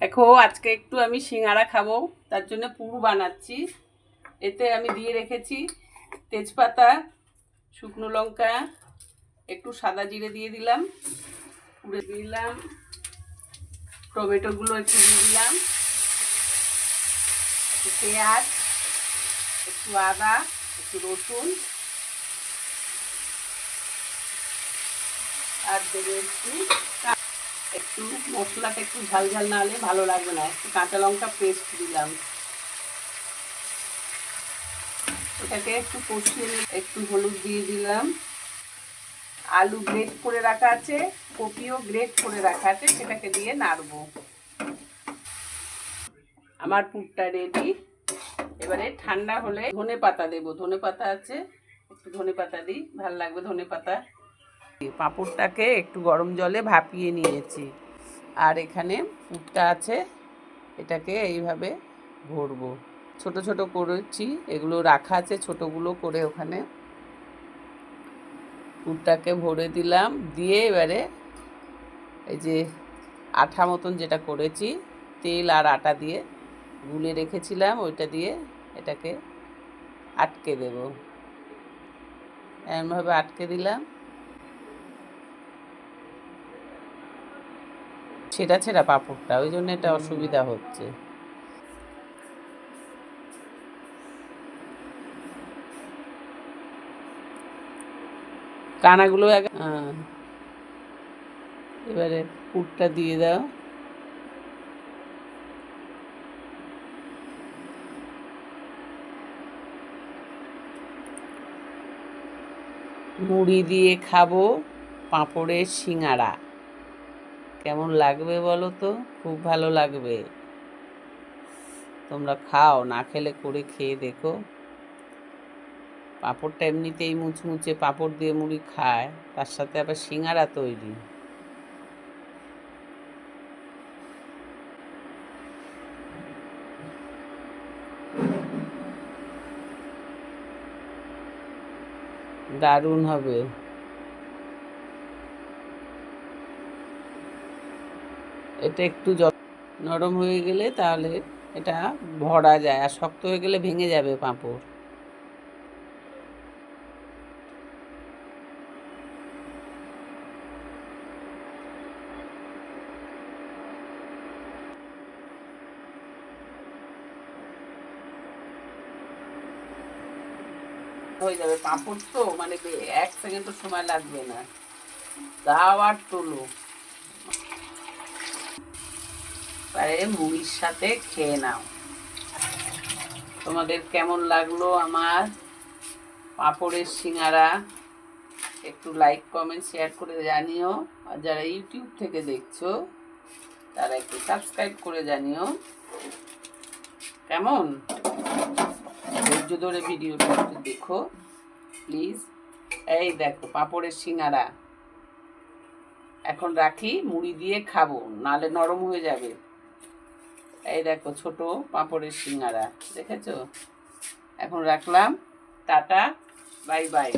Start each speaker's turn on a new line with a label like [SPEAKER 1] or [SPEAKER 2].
[SPEAKER 1] দেখো, আজকে একটু আমি সিঙ্গারা খাব, তার জন্য পুরু বানাচ্ছি। এতে আমি দিয়ে রেখেছি তেজপাতা, শুকনো লঙ্কা, একটু সাদা জিরে দিয়ে দিলাম পুড়ে দিলাম, টমেটোগুলো একটু দিয়ে দিলাম পেঁয়াজ, একটু আদা, একটু রসুন, আর দেবো একটু একটু মশলাটা একটু ঝাল ঝাল না হলে ভালো লাগবে না। একটু কাঁচা লঙ্কা পেস্ট দিলাম। এটাকে একটু কষিয়ে একটু হলুদ দিয়ে দিলাম। আলু গ্রেট করে রাখা আছে, কপিও গ্রেট করে রাখা আছে, সেটাকে দিয়ে নাড়বো। আমার পুরটা রেডি এবারে ঠান্ডা হলে ধনে পাতা দেবো। ধনে পাতা আছে, একটু ধনে পাতা দিই, ভালো লাগবে ধনে পাতা। পাঁপড়টাকে একটু গরম জলে ভাপিয়ে নিয়েছি। আর এখানে পুরটা আছে, এটাকে এইভাবে ভরবো। ছোট ছোট করেছি, এগুলো রাখা আছে, ছোটগুলো করে ওখানে পুরটাকে ভরে দিলাম। দিয়ে এবারে এই যে আঠা মতন যেটা করেছি, তেল আর আটা দিয়ে গুলে রেখেছিলাম, ওইটা দিয়ে এটাকে আটকে দেব। এমনভাবে আটকে দিলাম। ছেঁড়া ছেঁড়া পাঁপড়টা ওই জন্য এটা অসুবিধা হচ্ছে। কানাগুলো আগে। এবারে পুরটা দিয়ে দাও। মুড়ি দিয়ে খাব পাঁপড়ের সিঙাড়া। কেমন লাগবে বলো তো? খুব ভালো লাগবে। তোমরা খাও, না খেলে করে খেয়ে দেখো। পাঁপড়টা এমনিতেই মুচমুচে পাঁপড় দিয়ে মুড়ি খায়, তার সাথে আবার সিঙাড়া তৈরি। দারুণ হবে। এটা একটু য- নরম হয়ে গেলে তাহলে এটা ভরা যায় আর শক্ত হয়ে গেলে ভেঙে যাবে পাঁপড়। হয়ে যাবে পাঁপড় তো মানে এক সেকেন্ডও সময় লাগবে না। দাও আর তোলো। পারে, মুড়ির সাথে খেয়ে নাও। তোমাদের কেমন লাগল আমার পাঁপড়ের সিঙ্গারা? একটু লাইক কমেন্ট শেয়ার করে জানিও। আর যারা ইউটিউব থেকে দেখছ, তারা একটু সাবস্ক্রাইব করে জানিও। কেমন? ধৈর্য ধরে ভিডিওটা একটু দেখো প্লিজ এই দেখো, পাঁপড়ের সিঙ্গারা। এখন রাখি, মুড়ি দিয়ে খাব, নালে নরম হয়ে যাবে। এই দেখো ছোট পাঁপড়ের সিঙ্গারা দেখেছ? এখন রাখলাম টাটা বাই বাই।